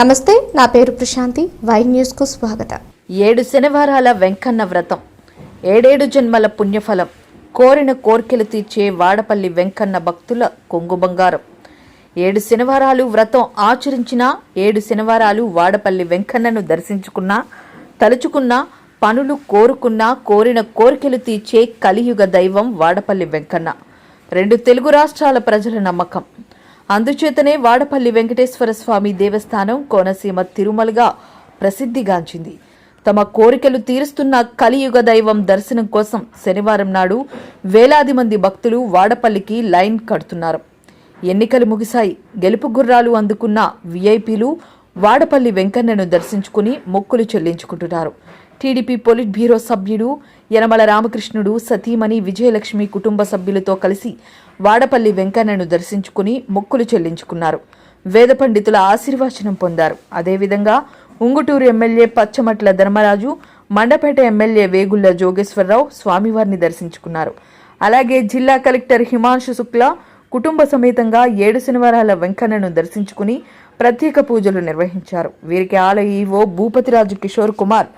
నమస్తే నా పేరు ప్రశాంతి. వై న్యూస్కు స్వాగతం. ఏడు శనివారాల వెంకన్న వ్రతం. ఏడేడు జన్మల పుణ్యఫలం. కోరిన కోర్కెలు తీర్చే వాడపల్లి వెంకన్న భక్తుల కొంగు బంగారం. ఏడు శనివారాలు వ్రతం ఆచరించిన ఏడు శనివారాలు వాడపల్లి వెంకన్నను దర్శించుకున్నా తలుచుకున్నా పనులు కోరుకున్నా కోరిన కోరికలు తీర్చే కలియుగ దైవం వాడపల్లి వెంకన్న. రెండు తెలుగు రాష్ట్రాల ప్రజల నమ్మకం. అందుచేతనే వాడపల్లి వెంకటేశ్వర స్వామి దేవస్థానం కోనసీమ తిరుమలగా ప్రసిద్ధిగాంచింది. తమ కోరికలు తీరుస్తున్న కలియుగ దైవం దర్శనం కోసం శనివారం నాడు వేలాది మంది భక్తులు వాడపల్లికి లైన్ కడుతున్నారు. ఎన్నికలు ముగిశాయి. గెలుపు గుర్రాలు అందుకున్న విఐపీలు వాడపల్లి వెంకన్నను దర్శించుకుని మొక్కులు చెల్లించుకుంటున్నారు. టీడీపీ పొలిట్ బ్యూరో సభ్యుడు యనమల రామకృష్ణుడు సతీమణి విజయలక్ష్మి కుటుంబ సభ్యులతో కలిసి వాడపల్లి వెంకన్నను దర్శించుకుని మొక్కులు చెల్లించుకున్నారు. వేద పండితుల ఆశీర్వచనం పొందారు. అదేవిధంగా Unguturu M L A Pachamatla Dharmaraju Mandapeta M L A Vegulla Jogeswararao స్వామివారిని దర్శించుకున్నారు. అలాగే జిల్లా కలెక్టర్ హిమాంశు శుక్లా కుటుంబ సమేతంగా ఏడు శనివారాల వెంకన్నను దర్శించుకుని ప్రత్యేక పూజలు నిర్వహించారు. వీరికి ఆలయ E O Bhupathiraju Kishore Kumar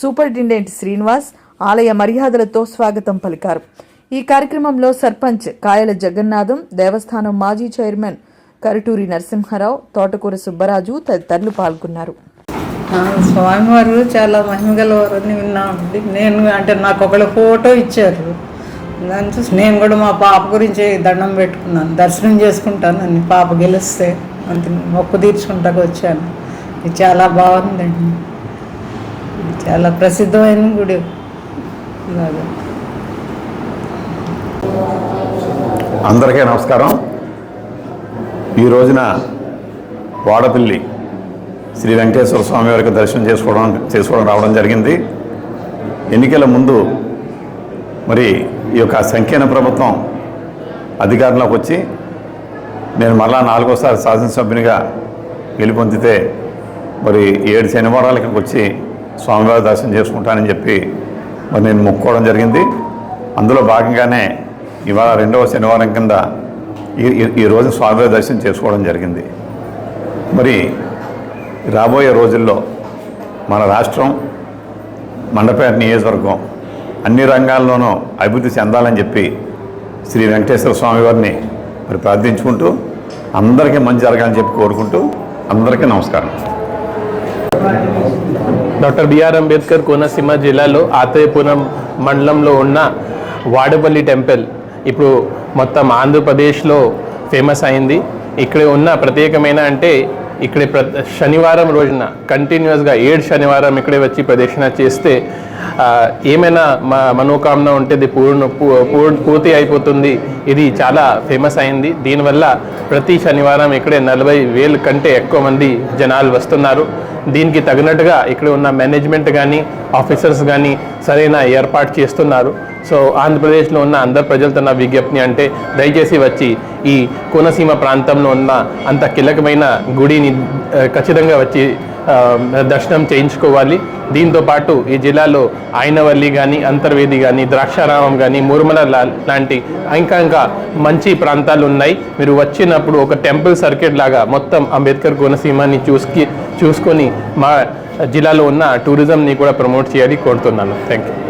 superintendent Srinivas ఆలయ మర్యాదలతో స్వాగతం పలికారు. ఈ కార్యక్రమంలో సర్పంచ్ కాయల జగన్నాథం దేవస్థానం మాజీ చైర్మన్ కరటూరి నరసింహారావు తోటకూర సుబ్బరాజు తదితరులు పాల్గొన్నారు. స్వామివారు చాలా మహిమగలవారు అని విన్నామండి నేను అంటే నాకు ఒకళ్ళు ఫోటో ఇచ్చారు. దాన్ని చూసి నేను కూడా మా పాప గురించి దండం పెట్టుకున్నాను. దర్శనం చేసుకుంటానని పాప గెలిస్తే. అంత మొక్కు తీర్చుకుంటాకు వచ్చాను. ఇది చాలా బాగుందండి. చాలా ప్రసిద్ధమైన గుడి. ఇలాగా అందరికీ నమస్కారం. ఈ రోజున వాడపల్లి శ్రీ వెంకటేశ్వర స్వామి వారికి దర్శనం చేసుకోవడం చేసుకోవడం రావడం జరిగింది. ఎన్నికల ముందు మరి ఈ యొక్క సంకీర్ణ ప్రభుత్వం అధికారంలోకి వచ్చి నేను మరలా నాలుగోసారి శాసనసభ్యునిగా గెలుపొందితే మరి ఏడు శనివారాలు ఇక్కడికి వచ్చి స్వామివారి దర్శనం చేసుకుంటానని చెప్పి మరి నేను మొక్కుకోవడం జరిగింది. అందులో భాగంగానే ఇవాళ రెండవ శనివారం కింద ఈ ఈ- రోజు స్వామివారి దర్శనం చేసుకోవడం జరిగింది. మరి రాబోయే రోజుల్లో మన రాష్ట్రం మండపేట నియోజకవర్గం అన్ని రంగాల్లోనూ అభివృద్ధి చెందాలని చెప్పి శ్రీ వెంకటేశ్వర స్వామి వారిని మరి ప్రార్థించుకుంటూ అందరికీ మంచి జరగాలని చెప్పి కోరుకుంటూ అందరికీ నమస్కారం. డాక్టర్ బిఆర్ అంబేద్కర్ కోనసీమ జిల్లాలో ఆతయపురం మండలంలో ఉన్న వాడపల్లి టెంపుల్. ఇప్పుడు మొత్తం ఆంధ్రప్రదేశ్లో ఫేమస్ అయింది. ఇక్కడ ఉన్న ప్రత్యేకమైన అంటే ఇక్కడ ప్ర శనివారం రోజున కంటిన్యూస్గా ఏడు శనివారం ఇక్కడే వచ్చి ప్రదక్షిణ చేస్తే ఏమైనా మా మనోకామన ఉంటే ఇది పూర్ణ పూ- పూర్తి అయిపోతుంది. ఇది చాలా ఫేమస్ అయింది. దీనివల్ల ప్రతి శనివారం ఇక్కడే నలభై వేల కంటే ఎక్కువ మంది జనాలు వస్తున్నారు. దీనికి తగినట్టుగా ఇక్కడ ఉన్న మేనేజ్మెంట్ కానీ ఆఫీసర్స్ కానీ సరైన ఏర్పాటు చేస్తున్నారు. సో ఆంధ్రప్రదేశ్లో ఉన్న అందరు ప్రజలతో నా విజ్ఞప్తి అంటే దయచేసి వచ్చి ఈ కోనసీమ ప్రాంతంలో ఉన్న అంత కీలకమైన గుడిని ఖచ్చితంగా వచ్చి దర్శనం చేయించుకోవాలి. దీంతో పాటు ఈ జిల్లాలో ఆయనవల్లి కానీ అంతర్వేది కానీ ద్రాక్షారామం కానీ మురుమల లాంటి ఇంకా ఇంకా మంచి ప్రాంతాలు ఉన్నాయి మీరు వచ్చినప్పుడు ఒక టెంపుల్ సర్కిట్ లాగా మొత్తం అంబేద్కర్ కోనసీమని చూసుకి చూసుకొని మా జిల్లాలో ఉన్న టూరిజంని కూడా ప్రమోట్ చేయాలి కోరుతున్నాను. Thank you